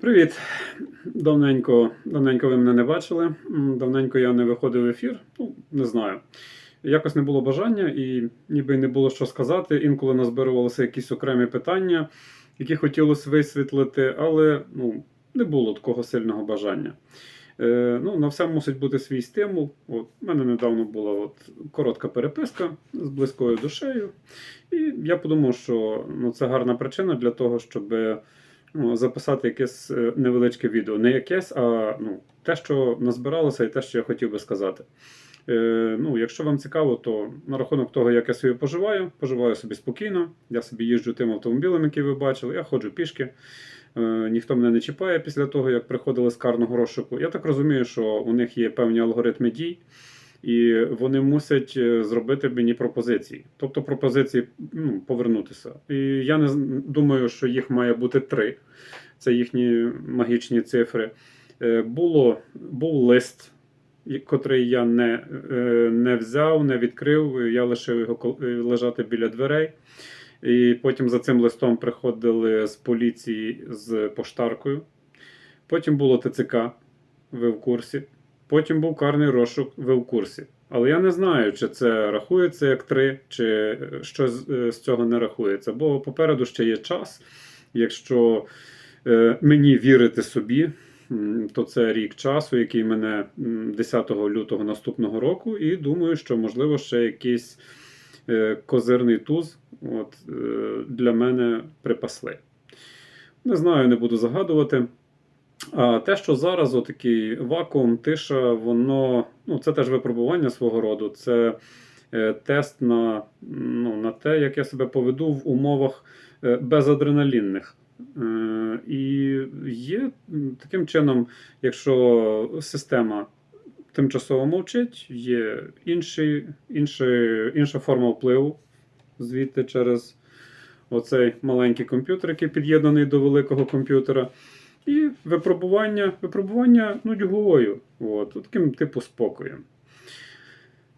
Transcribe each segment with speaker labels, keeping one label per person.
Speaker 1: Привіт! Давненько, давненько ви мене не бачили. Давненько я не виходив в ефір. Ну, не знаю. Якось не було бажання і ніби не було що сказати. Інколи назбирувалися якісь окремі питання, які хотілося висвітлити, але ну, не було такого сильного бажання. Е, ну, на все мусить бути свій стимул. От, у мене недавно була от, коротка переписка з близькою душею. І я подумав, що ну, це гарна причина для того, щоб ну, записати якесь е, невеличке відео. Не якесь, а ну, те, що назбиралося, і те, що я хотів би сказати. Е, ну, якщо вам цікаво, то на рахунок того, як я собі поживаю, поживаю собі спокійно. Я собі їжджу тим автомобілем, який ви бачили, я ходжу пішки. Е, ніхто мене не чіпає після того, як приходили з карного розшуку. Я так розумію, що у них є певні алгоритми дій, і вони мусять е, зробити мені пропозиції. Тобто пропозиції ну, повернутися. І я не думаю, що їх має бути три. Це їхні магічні цифри. Е, Було, був лист, котрий я не, е, не взяв, не відкрив. Я лишив його лежати біля дверей. І потім за цим листом приходили з поліції з поштаркою. Потім було ТЦК, ви в курсі. Потім був карний розшук, ви в курсі. Але я не знаю, чи це рахується як три, чи щось з- з цього не рахується. Бо попереду ще є час. Якщо е, мені вірити собі, то це рік часу, який мене 10 лютого наступного року, і думаю, що можливо ще якийсь е, козирний туз от, е, для мене припасли. Не знаю, не буду загадувати. А те, що зараз отакий вакуум, тиша, воно ну, це теж випробування свого роду. Це е, тест на, ну, на те, як я себе поведу в умовах е, безадреналінних. Е, і є таким чином, якщо система тимчасово мовчить, є інший, інший, інша форма впливу звідти через оцей маленький комп'ютер, який під'єднаний до великого комп'ютера. І випробування, випробування нудьгою, от, таким типу спокоєм.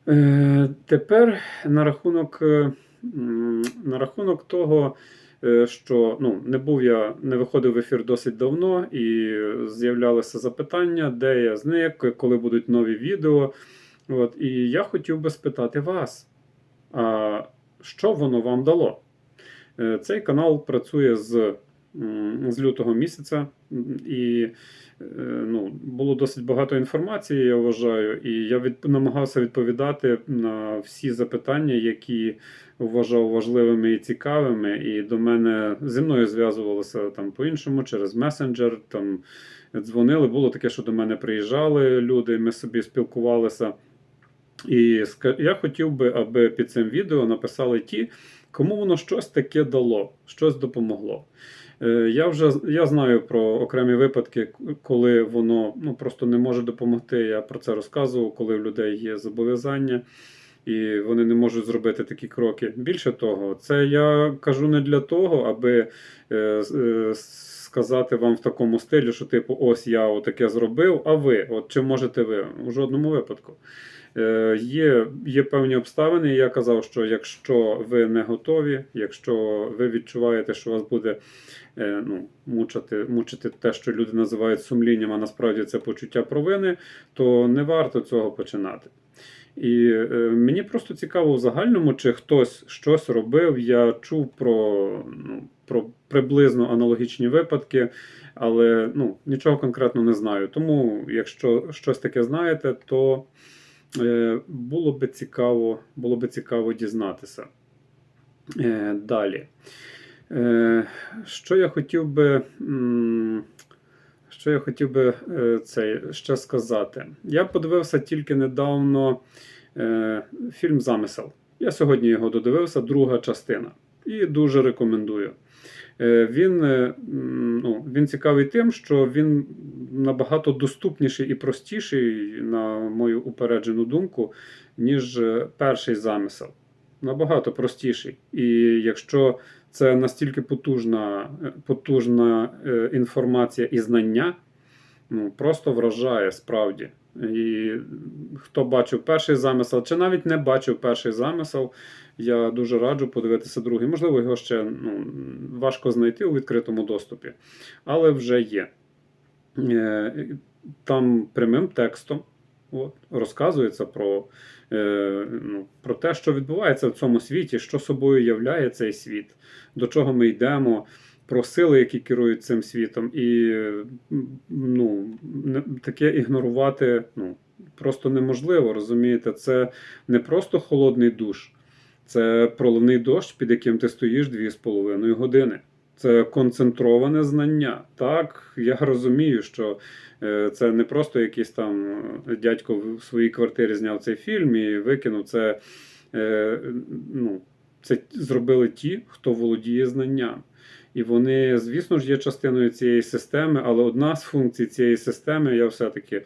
Speaker 1: Е, тепер на рахунок, е, на рахунок того, е, що ну, не був я, не виходив в ефір досить давно, і з'являлися запитання, де я зник, коли будуть нові відео. От, і я хотів би спитати вас, а що воно вам дало? Е, Цей канал працює з, з лютого місяця, і е, ну, було досить багато інформації, я вважаю, і я від, намагався відповідати на всі запитання, які вважав важливими і цікавими. І до мене зі мною зв'язувалися там по-іншому через месенджер, там дзвонили. Було таке, що до мене приїжджали люди, ми собі спілкувалися. І я хотів би, аби під цим відео написали ті, кому воно щось таке дало, щось допомогло. Е, Я вже я знаю про окремі випадки, коли воно ну, просто не може допомогти. Я про це розказував, коли в людей є зобов'язання. І вони не можуть зробити такі кроки. Більше того, це я кажу не для того, аби е, е, сказати вам в такому стилі, що типу, ось я отаке зробив, а ви, от чи можете ви? У жодному випадку. Е, є, є певні обставини, і я казав, що якщо ви не готові, якщо ви відчуваєте, що вас буде е, ну, мучити, мучити те, що люди називають сумлінням, а насправді це почуття провини, то не варто цього починати. І е, мені просто цікаво в загальному, чи хтось щось робив. Я чув про, ну, про приблизно аналогічні випадки, але ну, нічого конкретно не знаю. Тому, якщо щось таке знаєте, то е, було би цікаво, було би цікаво дізнатися. Е, далі. Е, що я хотів би. м, що я хотів би е, це ще сказати? Я подивився тільки недавно е, фільм Замисел. Я сьогодні його додивився, друга частина. І дуже рекомендую. Е, Він, е, ну, він цікавий тим, що він набагато доступніший і простіший, на мою упереджену думку, ніж е, перший замисел. Набагато простіший. І якщо це настільки потужна, потужна інформація і знання, ну, просто вражає справді. І хто бачив перший замисел, чи навіть не бачив перший замисел, я дуже раджу подивитися другий. Можливо, його ще ну, важко знайти у відкритому доступі, але вже є. Е, Там прямим текстом от, розказується про, е, ну, про те, що відбувається в цьому світі, що собою являє цей світ, до чого ми йдемо, про сили, які керують цим світом. І ну, таке ігнорувати ну, просто неможливо, розумієте? Це не просто холодний душ, це проливний дощ, під яким ти стоїш 2,5 години. Це концентроване знання. Так, я розумію, що е, це не просто якийсь там е, дядько в своїй квартирі зняв цей фільм і викинув це. е, Ну, це зробили ті, хто володіє знанням. І вони, звісно ж, є частиною цієї системи, але одна з функцій цієї системи, я все-таки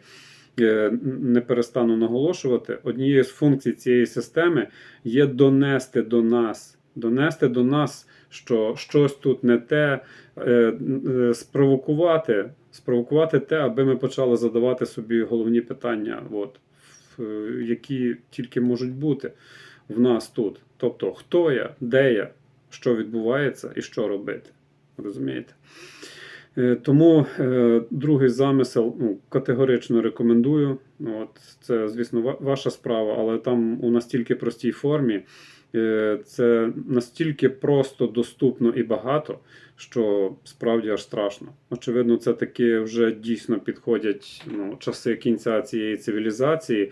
Speaker 1: не перестану наголошувати, однією з функцій цієї системи є донести до нас, донести до нас, що щось тут не те, е, е, спровокувати, спровокувати те, аби ми почали задавати собі головні питання, от, е, які тільки можуть бути в нас тут. Тобто, хто я, де я, що відбувається і що робити. Розумієте? Е, Тому е, другий замисел ну, категорично рекомендую. От, це, звісно, ваша справа, але там у настільки простій формі. Е, Це настільки просто, доступно і багато, що справді аж страшно. Очевидно, це таки вже дійсно підходять ну, часи кінця цієї цивілізації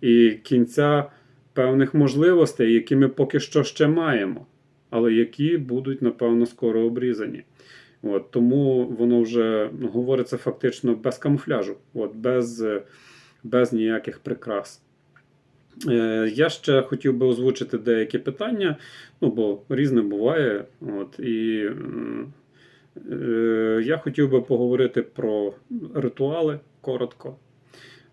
Speaker 1: і кінця певних можливостей, які ми поки що ще маємо, але які будуть, напевно, скоро обрізані. От, тому воно вже говориться фактично без камуфляжу, от, без, е, без ніяких прикрас. Е, Я ще хотів би озвучити деякі питання, ну бо різне буває. От, і е, я хотів би поговорити про ритуали коротко.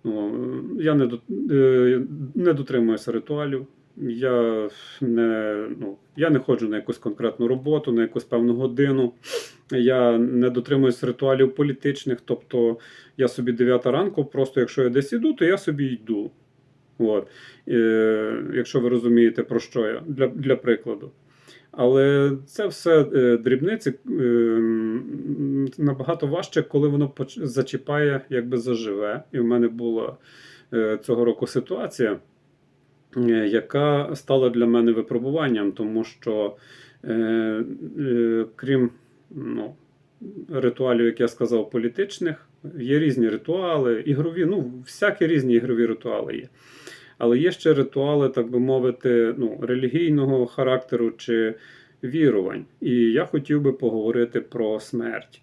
Speaker 1: Ну, я не, е, не дотримуюся ритуалів. Я не, ну, я не ходжу на якусь конкретну роботу, на якусь певну годину. Я не дотримуюсь ритуалів політичних, тобто я собі 9 ранку, просто якщо я десь іду, то я собі йду. От. Е, якщо ви розумієте, про що я, для, для прикладу. Але це все е, дрібниці е, набагато важче, коли воно поч- зачіпає, якби заживе. І в мене була е, цього року ситуація, е, яка стала для мене випробуванням, тому що крім ну, ритуалів, як я сказав, політичних, є різні ритуали, ігрові, ну, всякі різні ігрові ритуали є. Але є ще ритуали, так би мовити, ну, релігійного характеру чи вірувань. І я хотів би поговорити про смерть.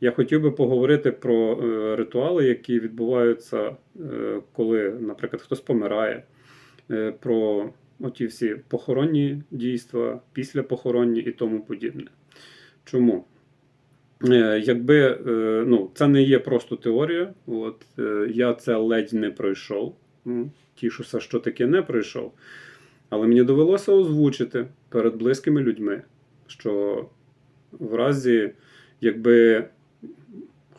Speaker 1: Я хотів би поговорити про е, ритуали, які відбуваються, е, коли, наприклад, хтось помирає, е, про оті всі похоронні дійства, післяпохоронні і тому подібне. Чому? Е, Якби е, ну, це не є просто теорія, от е, я це ледь не пройшов. Тішуся, що таке не пройшов. Але мені довелося озвучити перед близькими людьми, що в разі, якби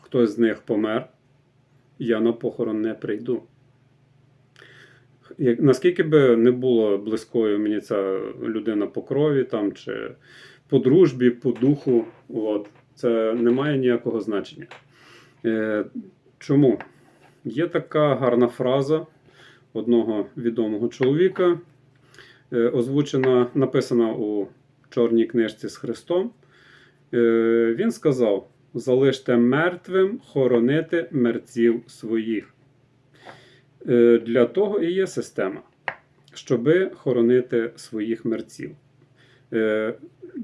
Speaker 1: хтось з них помер, я на похорон не прийду. Наскільки би не було близькою мені ця людина по крові там, чи по дружбі, по духу, от, це не має ніякого значення. Е, чому? Є така гарна фраза одного відомого чоловіка, е, озвучена, написана у чорній книжці з Христом. Е, він сказав: залиште мертвим хоронити мерців своїх. Е, Для того і є система, щоби хоронити своїх мерців. Е,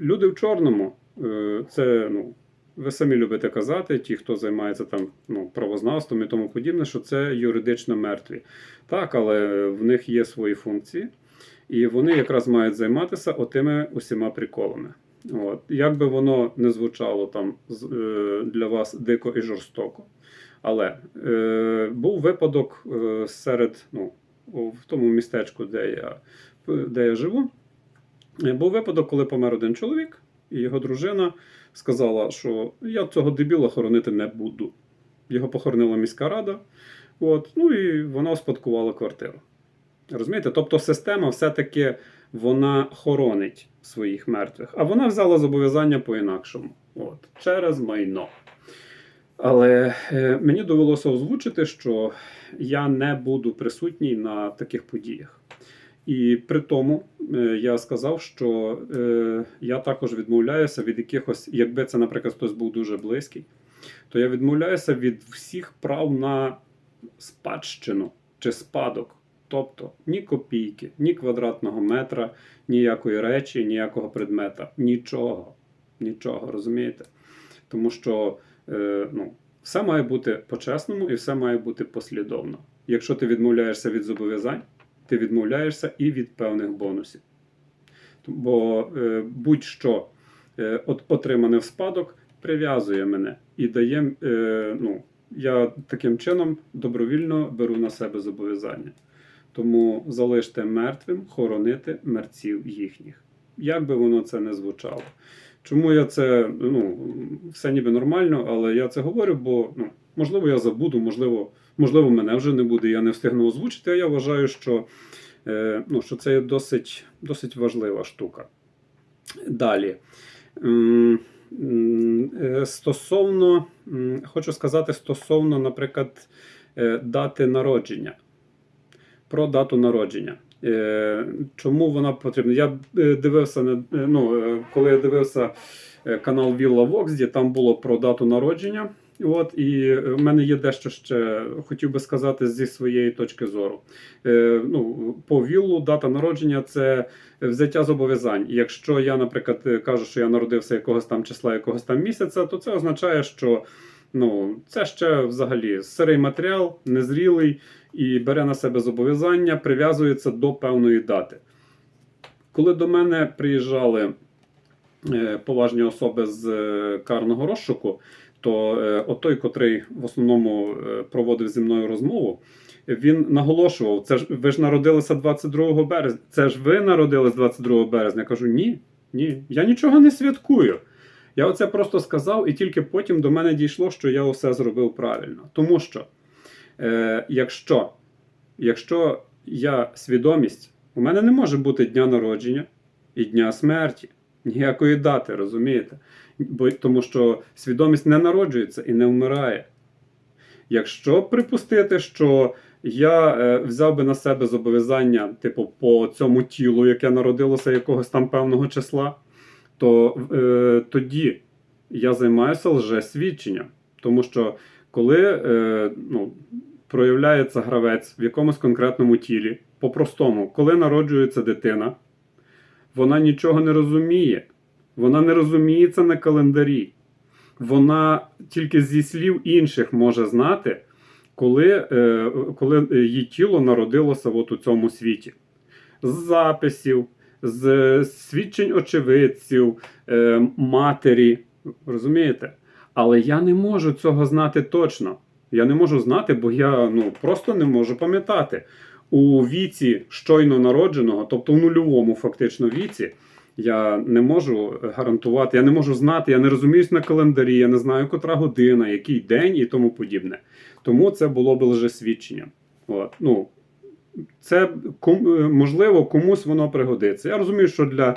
Speaker 1: Люди в чорному, е, це ну, ви самі любите казати, ті, хто займається там ну, правознавством і тому подібне, що це юридично мертві. Так, але в них є свої функції, і вони якраз мають займатися отими усіма приколами. От. Як би воно не звучало там е, для вас дико і жорстоко. Але е, був випадок серед, ну, в тому містечку, де я, де я живу. Був випадок, коли помер один чоловік, і його дружина сказала, що я цього дебіла хоронити не буду. Його похоронила міська рада, от, ну і вона успадкувала квартиру. Розумієте? Тобто система все-таки вона хоронить своїх мертвих, а вона взяла зобов'язання по-інакшому. От, через майно. Але е, мені довелося озвучити, що я не буду присутній на таких подіях. І при тому е, я сказав, що е, я також відмовляюся від якихось, якби це, наприклад, хтось був дуже близький, то я відмовляюся від всіх прав на спадщину чи спадок. Тобто ні копійки, ні квадратного метра, ніякої речі, ніякого предмета, нічого. Нічого, розумієте? Тому що е, ну, все має бути по-чесному і все має бути послідовно. Якщо ти відмовляєшся від зобов'язань, ти відмовляєшся і від певних бонусів. Бо е, будь-що е, от, отримане в спадок прив'язує мене і дає, е, ну, я таким чином добровільно беру на себе зобов'язання. Тому залиште мертвим хоронити мерців їхніх. Як би воно це не звучало. Чому я це, ну, все ніби нормально, але я це говорю, бо ну, можливо я забуду, можливо, можливо, мене вже не буде, я не встигну озвучити, а я вважаю, що, е, ну, що це є досить, досить важлива штука. Далі. Е, Стосовно, хочу сказати, стосовно, наприклад, е, дати народження. Про дату народження. Е, Чому вона потрібна? Я дивився ну, коли я дивився канал Вілла Воксді, там було про дату народження. От, і е, в мене є дещо ще хотів би сказати зі своєї точки зору. Е, ну, по віллу дата народження це взяття зобов'язань. Якщо я, наприклад, е, кажу, що я народився якогось там числа, якогось там місяця, то це означає, що ну, це ще взагалі сирий матеріал, незрілий і бере на себе зобов'язання, прив'язується до певної дати. Коли до мене приїжджали е, поважні особи з карного розшуку, то е, отой, котрий в основному е, проводив зі мною розмову, він наголошував: це ж ви ж народилися 22 березня. Це ж ви народились 22 березня. Я кажу, ні, ні, я нічого не святкую. Я оце просто сказав, і тільки потім до мене дійшло, що я усе зробив правильно. Тому що, е, якщо, якщо я свідомість, у мене не може бути дня народження і дня смерті, ніякої дати, розумієте? Бо, тому що свідомість не народжується і не вмирає. Якщо припустити, що я е, взяв би на себе зобов'язання, типу, по цьому тілу, яке народилося якогось там певного числа, то е, тоді я займаюся лжесвідченням. Тому що коли е, ну, проявляється гравець в якомусь конкретному тілі, по-простому, коли народжується дитина, вона нічого не розуміє. Вона не розуміється на календарі. Вона тільки зі слів інших може знати, коли, е, коли її тіло народилося от у цьому світі. З записів, з свідчень очевидців, е, матері. Розумієте? Але я не можу цього знати точно. Я не можу знати, бо я ну, просто не можу пам'ятати. У віці щойно народженого, тобто в нульовому фактично віці, я не можу гарантувати, я не можу знати, я не розуміюсь на календарі, я не знаю, котра година, який день і тому подібне. Тому це було б лжесвідченням. От. Ну, це е, можливо комусь воно пригодиться. Я розумію, що для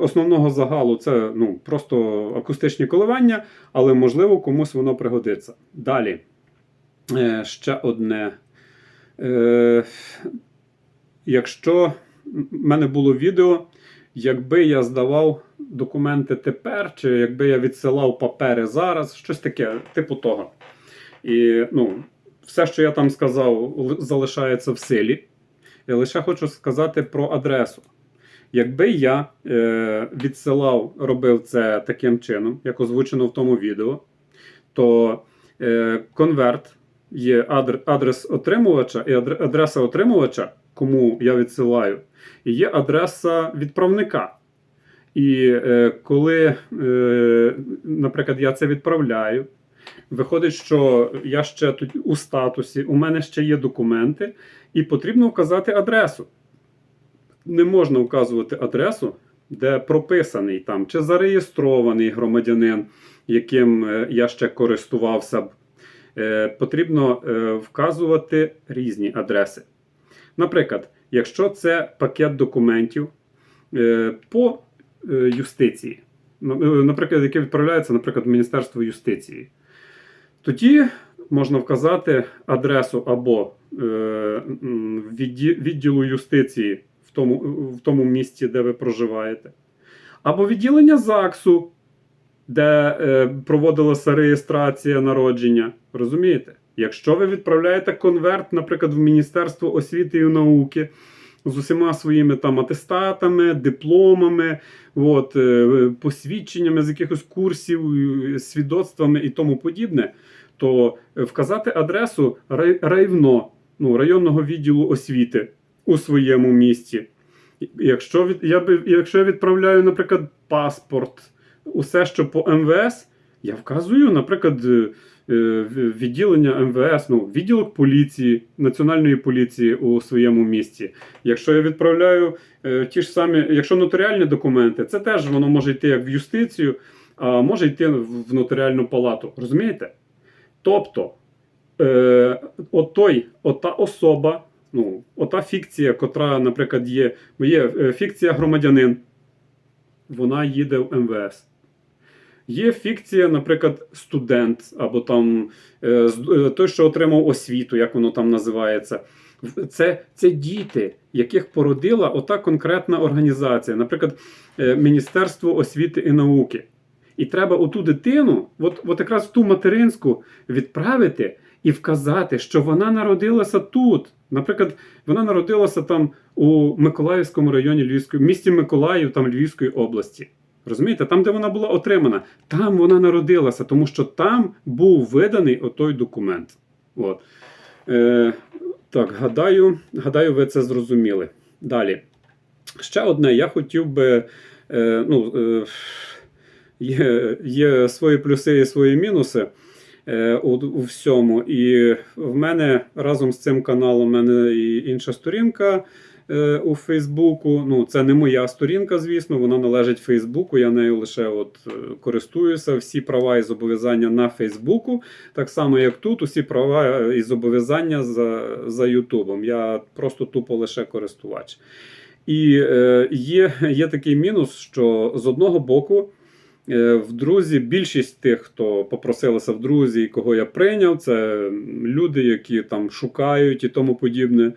Speaker 1: основного загалу це ну, просто акустичні коливання, але можливо комусь воно пригодиться. Далі. Е, ще одне. Е, якщо в мене було відео, якби я здавав документи тепер, чи якби я відсилав папери зараз, щось таке, типу того. І ну, все, що я там сказав, залишається в силі. Я лише хочу сказати про адресу. Якби я е, відсилав, робив це таким чином, як озвучено в тому відео, то е, конверт є адрес отримувача і адреса отримувача, кому я відсилаю, і є адреса відправника. І е, коли, е, наприклад, я це відправляю, виходить, що я ще тут у статусі, у мене ще є документи, і потрібно вказати адресу. Не можна вказувати адресу, де прописаний там чи зареєстрований громадянин, яким е, я ще користувався б. Е, Потрібно е, вказувати різні адреси. Наприклад, якщо це пакет документів е, по юстиції, Ну, наприклад, яке відправляється, наприклад, в Міністерство юстиції, Тоді можна вказати адресу або відділу юстиції в тому, в тому місці, де ви проживаєте, або відділення ЗАГСу, де е, проводилася реєстрація народження. Розумієте? Якщо ви відправляєте конверт, наприклад, в Міністерство освіти і науки з усіма своїми там атестатами, дипломами, от, е, посвідченнями з якихось курсів, е, свідоцтвами і тому подібне, то вказати адресу рай, райвно, ну, районного відділу освіти у своєму місті. Якщо, від, я би, якщо я відправляю, наприклад, паспорт, усе, що по МВС, я вказую, наприклад, е, е, відділення МВС, ну, відділок поліції, національної поліції у своєму місті. Якщо я відправляю е, ті ж самі, якщо нотаріальні документи, це теж воно може йти як в юстицію, а може йти в нотаріальну палату. Розумієте? Тобто, е, отой, ота особа, ну, ота фікція, котра, наприклад, є, є фікція громадянин, вона їде в МВС. Є фікція, наприклад, студент, або там е, е, той, що отримав освіту, як воно там називається. Це, це діти, яких породила ота конкретна організація, наприклад, е, Міністерство освіти і науки. І треба оту дитину, от, от якраз ту материнську, відправити і вказати, що вона народилася тут. Наприклад, вона народилася там у Миколаївському районі Львівської, місті Миколаїв, там Львівської області. Розумієте, там, де вона була отримана, там вона народилася, тому що там був виданий отой документ. От. Е, так, гадаю, гадаю, ви це зрозуміли. Далі. Ще одне, я хотів би. Е, ну, е, є, є свої плюси і свої мінуси е, у, у всьому. І в мене разом з цим каналом в мене і інша сторінка е, у Фейсбуку. Ну, це не моя сторінка, звісно, вона належить Фейсбуку. Я нею лише от е, користуюся. Всі права і зобов'язання на Фейсбуку, так само як тут, усі права і зобов'язання за, за Ютубом. Я просто тупо лише користувач. І е, є, є такий мінус, що з одного боку. Е, В друзі, більшість тих, хто попросилися в друзі, і кого я прийняв, це люди, які там шукають і тому подібне.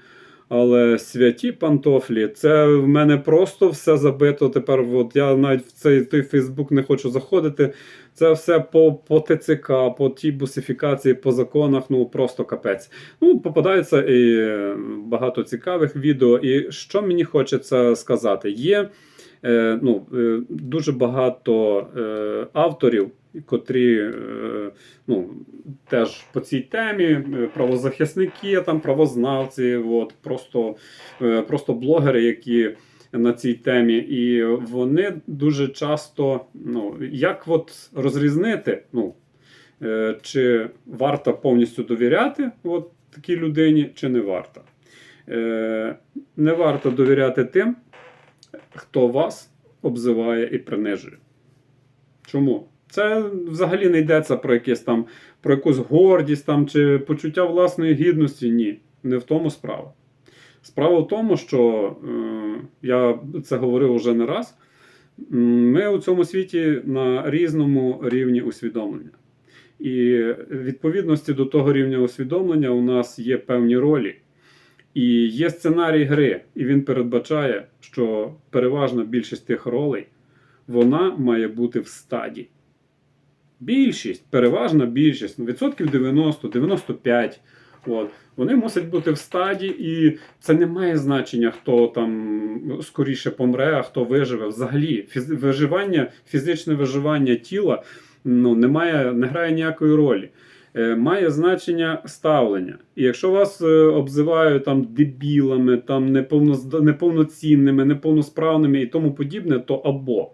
Speaker 1: Але святі пантофлі, це в мене просто все забито. Тепер от я навіть в цей той Фейсбук не хочу заходити. Це все по, по ТЦК, по тій бусифікації, по законах, ну просто капець. Ну, попадається і е, багато цікавих відео. І що мені хочеться сказати, є е, ну, е, дуже багато е, авторів, котрі е, ну, теж по цій темі, е, правозахисники, там, правознавці, от, просто, е, просто блогери, які на цій темі, і вони дуже часто, ну, як от розрізнити, ну, чи варто повністю довіряти от такій людині, чи не варто. Не варто довіряти тим, хто вас обзиває і принижує. Чому? Це взагалі не йдеться про якесь там, про якусь гордість там, чи почуття власної гідності. Ні, не в тому справа. Справа в тому, що е, я це говорив уже не раз. Ми у цьому світі на різному рівні усвідомлення. І відповідності до того рівня усвідомлення у нас є певні ролі. І є сценарій гри, і він передбачає, що переважна більшість тих ролей вона має бути в стаді. Більшість, переважна більшість, ну, відсотків 90, 95. От, вони мусять бути в стаді, і це не має значення, хто там скоріше помре, а хто виживе. Взагалі, фіз... виживання, фізичне виживання тіла ну, не, має, не грає ніякої ролі. Е, Має значення ставлення. І якщо вас е, обзивають там дебілами, там неповноцінними, неповносправними і тому подібне, то або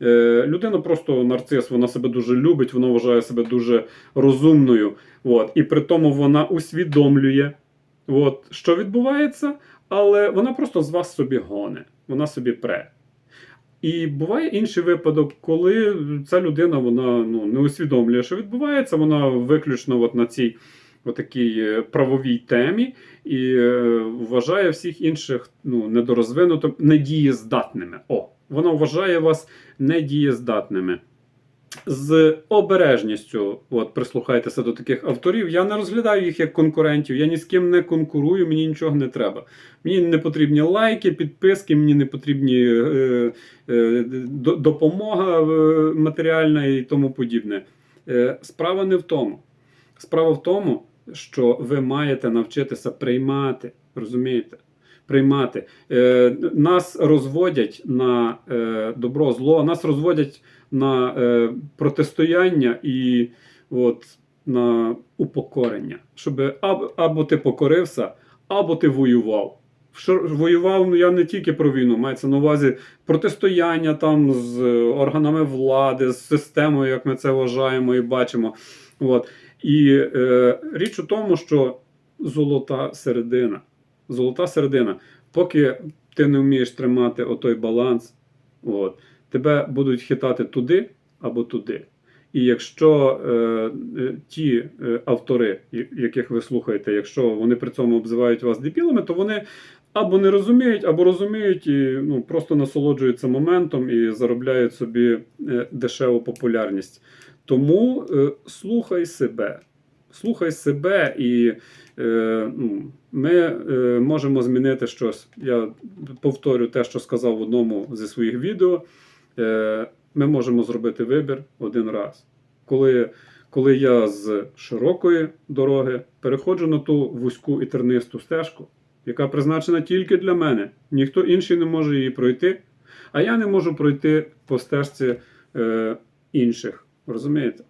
Speaker 1: людина просто нарцис, вона себе дуже любить, вона вважає себе дуже розумною. От, і при тому вона усвідомлює, от, що відбувається, але вона просто з вас собі гоне, вона собі пре. І буває інший випадок, коли ця людина вона ну, не усвідомлює, що відбувається, вона виключно от на цій отакій е, правовій темі і е, вважає всіх інших ну, недорозвинутими, недієздатними. О, вона вважає вас недієздатними. з обережністю от, прислухайтеся до таких авторів. Я не розглядаю їх як конкурентів, я ні з ким не конкурую, мені нічого не треба. Мені не потрібні лайки, підписки, мені не потрібні е, е, допомога е, матеріальна і тому подібне. Е, справа не в тому. Справа в тому, що ви маєте навчитися приймати, розумієте? Приймати. Е, нас розводять на е, добро, зло, нас розводять на е, протистояння і от, на упокорення. Щоб або, або ти покорився, або ти воював. Воював ну, я не тільки про війну, мається на увазі протистояння там з органами влади, з системою, як ми це вважаємо і бачимо. От. І е, річ у тому, що золота середина. Золота середина. Поки ти не вмієш тримати отой баланс, от, тебе будуть хитати туди або туди. І якщо е, е, ті е, автори, яких ви слухаєте, якщо вони при цьому обзивають вас дебілами, то вони або не розуміють, або розуміють і ну, просто насолоджуються моментом і заробляють собі е, дешеву популярність. Тому е, слухай себе. Слухай себе, і е, ну, ми е, можемо змінити щось. Я повторю те, що сказав в одному зі своїх відео. Е, ми можемо зробити вибір один раз. Коли, коли я з широкої дороги переходжу на ту вузьку і тернисту стежку, яка призначена тільки для мене, ніхто інший не може її пройти, а я не можу пройти по стежці е, інших. Розумієте?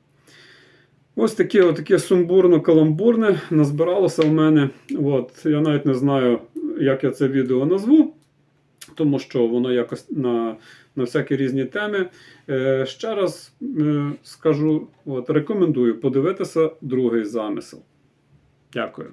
Speaker 1: Ось таке, отаке сумбурно-каламбурне назбиралося в мене. От, я навіть не знаю, як я це відео назву, тому що воно якось на, на всякі різні теми. Е, ще раз е, скажу: от, рекомендую подивитися другий замисел. Дякую.